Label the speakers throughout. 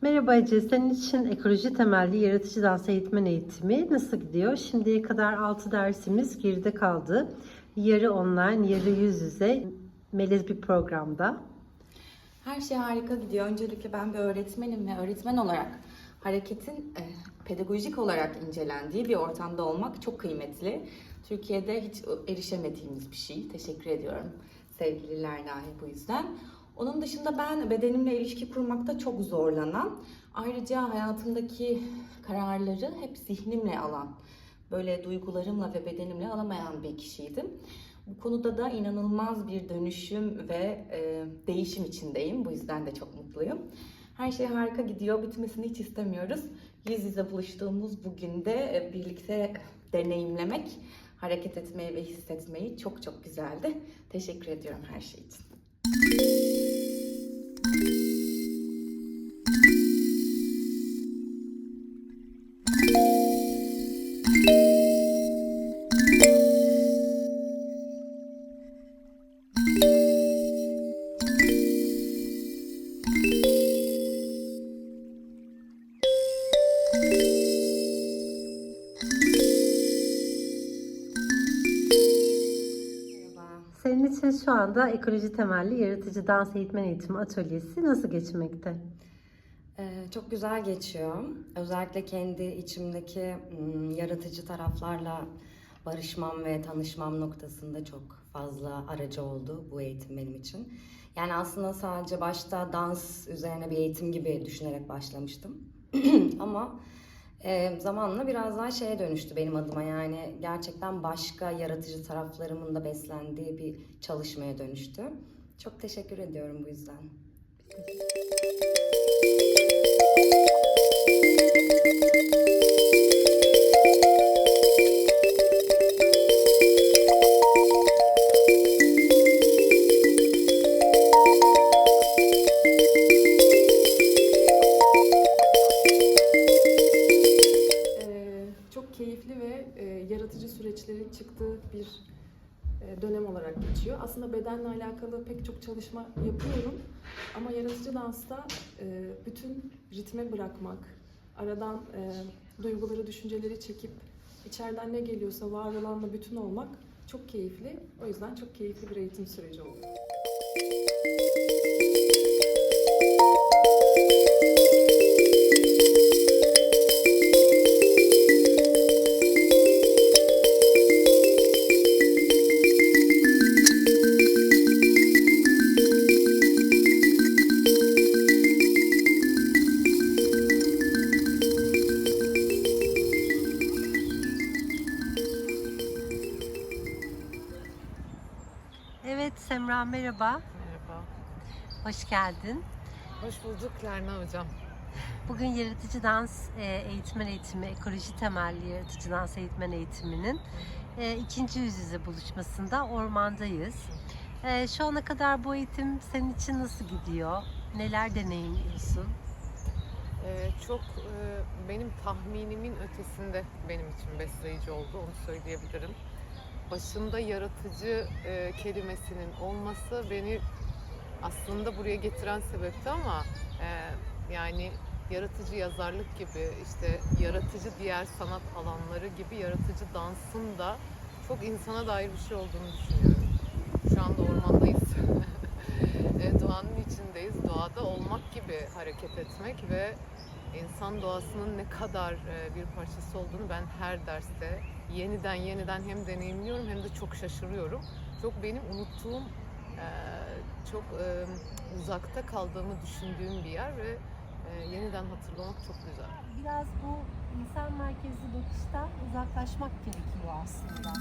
Speaker 1: Merhaba Ece, senin için ekoloji temelli yaratıcı dans eğitmen eğitimi nasıl gidiyor? Şimdiye kadar 6 dersimiz geride kaldı. Yarı online, yarı yüz yüze, melez bir programda.
Speaker 2: Her şey harika gidiyor. Öncelikle ben bir öğretmenim ve öğretmen olarak hareketin e, pedagojik olarak incelendiği bir ortamda olmak çok kıymetli. Türkiye'de hiç erişemediğimiz bir şey. Teşekkür ediyorum sevgililer dahi bu yüzden. Onun dışında ben bedenimle ilişki kurmakta çok zorlanan, ayrıca hayatımdaki kararları hep zihnimle alan, böyle duygularımla ve bedenimle alamayan bir kişiydim. Bu konuda da inanılmaz bir dönüşüm ve e, değişim içindeyim. Bu yüzden de çok mutluyum. Her şey harika gidiyor. Bitmesini hiç istemiyoruz. Yüz yüze buluştuğumuz bugün de e, birlikte deneyimlemek, hareket etmeyi ve hissetmeyi çok çok güzeldi. Teşekkür ediyorum her şey için.
Speaker 1: İçin şu anda ekoloji temelli yaratıcı dans eğitmen eğitimi atölyesi nasıl geçmekte?
Speaker 3: Ee, çok güzel geçiyor. Özellikle kendi içimdeki mm, yaratıcı taraflarla barışmam ve tanışmam noktasında çok fazla aracı oldu bu eğitim benim için. Yani aslında sadece başta dans üzerine bir eğitim gibi düşünerek başlamıştım. Ama e, zamanla biraz daha şeye dönüştü benim adıma. Yani gerçekten başka yaratıcı taraflarımın da beslendiği bir çalışmaya dönüştü. Çok teşekkür ediyorum bu yüzden.
Speaker 4: Ee, bedenle alakalı pek çok çalışma yapıyorum ama yaratıcı dansta e, bütün ritme bırakmak, aradan e, duyguları, düşünceleri çekip içeriden ne geliyorsa var olanla bütün olmak çok keyifli. O yüzden çok keyifli bir eğitim süreci oldu.
Speaker 1: Semra merhaba,
Speaker 5: Merhaba.
Speaker 1: hoş geldin.
Speaker 5: Hoş bulduk Lerna Hocam.
Speaker 1: Bugün yaratıcı dans e, eğitmen eğitimi, ekoloji temelli yaratıcı dans eğitmen eğitiminin e, ikinci yüz yüze buluşmasında ormandayız. E, şu ana kadar bu eğitim senin için nasıl gidiyor? Neler deneyimliyorsun?
Speaker 5: Çok benim tahminimin ötesinde benim için besleyici oldu, onu söyleyebilirim. Başında yaratıcı e, kelimesinin olması beni aslında buraya getiren sebepti ama e, yani yaratıcı yazarlık gibi işte yaratıcı diğer sanat alanları gibi yaratıcı dansın da çok insana dair bir şey olduğunu düşünüyorum. Şu anda ormandayız. E, Doğanın içindeyiz. Doğada olmak gibi hareket etmek ve insan doğasının ne kadar e, bir parçası olduğunu ben her derste yeniden yeniden hem deneyimliyorum hem de çok şaşırıyorum. Çok benim unuttuğum, e, çok e, uzakta kaldığımı düşündüğüm bir yer ve e, yeniden hatırlamak çok güzel.
Speaker 1: Biraz bu insan merkezli bakıştan uzaklaşmak gerekiyor aslında.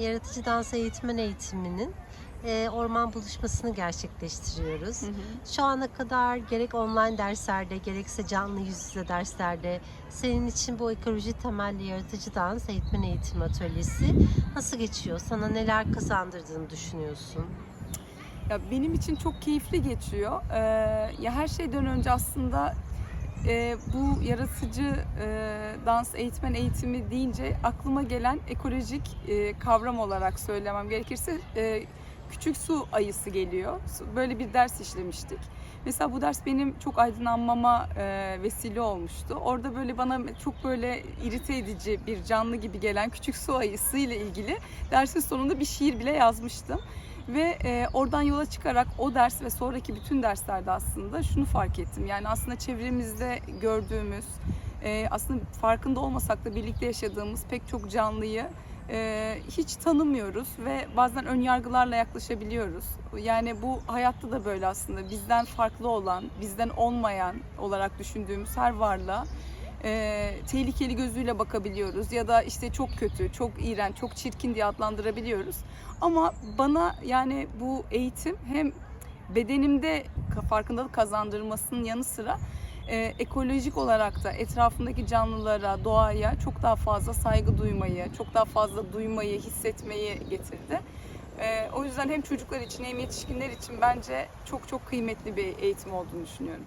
Speaker 1: Yaratıcı dans eğitmen eğitiminin e, orman buluşmasını gerçekleştiriyoruz. Şu ana kadar gerek online derslerde gerekse canlı yüz yüze derslerde senin için bu ekoloji temelli yaratıcı dans eğitmen eğitimi atölyesi nasıl geçiyor? Sana neler kazandırdığını düşünüyorsun?
Speaker 6: Ya benim için çok keyifli geçiyor. Ee, ya her şeyden önce aslında e, bu yaratıcı e, dans eğitmen eğitimi deyince aklıma gelen ekolojik e, kavram olarak söylemem gerekirse e, küçük su ayısı geliyor. Böyle bir ders işlemiştik. Mesela bu ders benim çok aydınlanmama e, vesile olmuştu. Orada böyle bana çok böyle irite edici bir canlı gibi gelen küçük su ayısı ile ilgili dersin sonunda bir şiir bile yazmıştım. Ve e, oradan yola çıkarak o ders ve sonraki bütün derslerde aslında şunu fark ettim. Yani aslında çevremizde gördüğümüz, e, aslında farkında olmasak da birlikte yaşadığımız pek çok canlıyı e, hiç tanımıyoruz ve bazen ön yargılarla yaklaşabiliyoruz. Yani bu hayatta da böyle aslında bizden farklı olan, bizden olmayan olarak düşündüğümüz her varlığa e, tehlikeli gözüyle bakabiliyoruz ya da işte çok kötü, çok iğrenç, çok çirkin diye adlandırabiliyoruz. Ama bana yani bu eğitim hem bedenimde farkındalık kazandırmasının yanı sıra e, ekolojik olarak da etrafındaki canlılara, doğaya çok daha fazla saygı duymayı, çok daha fazla duymayı, hissetmeyi getirdi. E, o yüzden hem çocuklar için hem yetişkinler için bence çok çok kıymetli bir eğitim olduğunu düşünüyorum.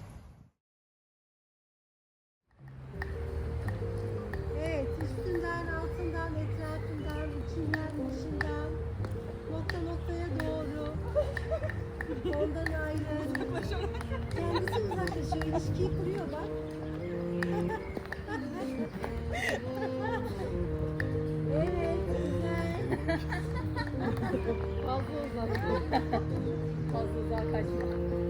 Speaker 1: İçinden, nokta noktaya doğru. Ondan ayrı. Kendisi uzaklaşıyor, ilişkiyi kuruyor bak. evet, güzel.
Speaker 4: Fazla uzak. Fazla uzağa kaçma.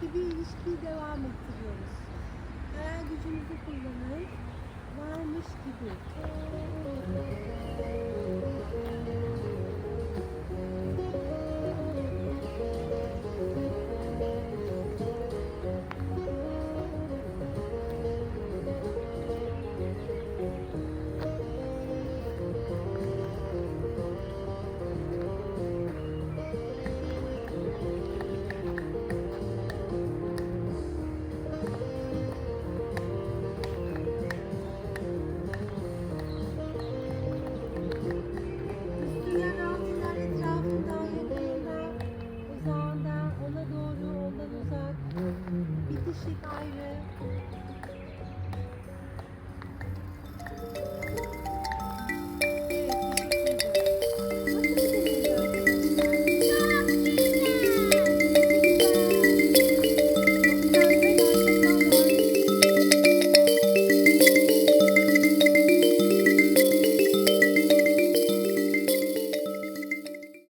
Speaker 1: Gibi ilişkiyi devam ettiriyoruz. Hayal gücünüzü kullanın. Varmış gibi.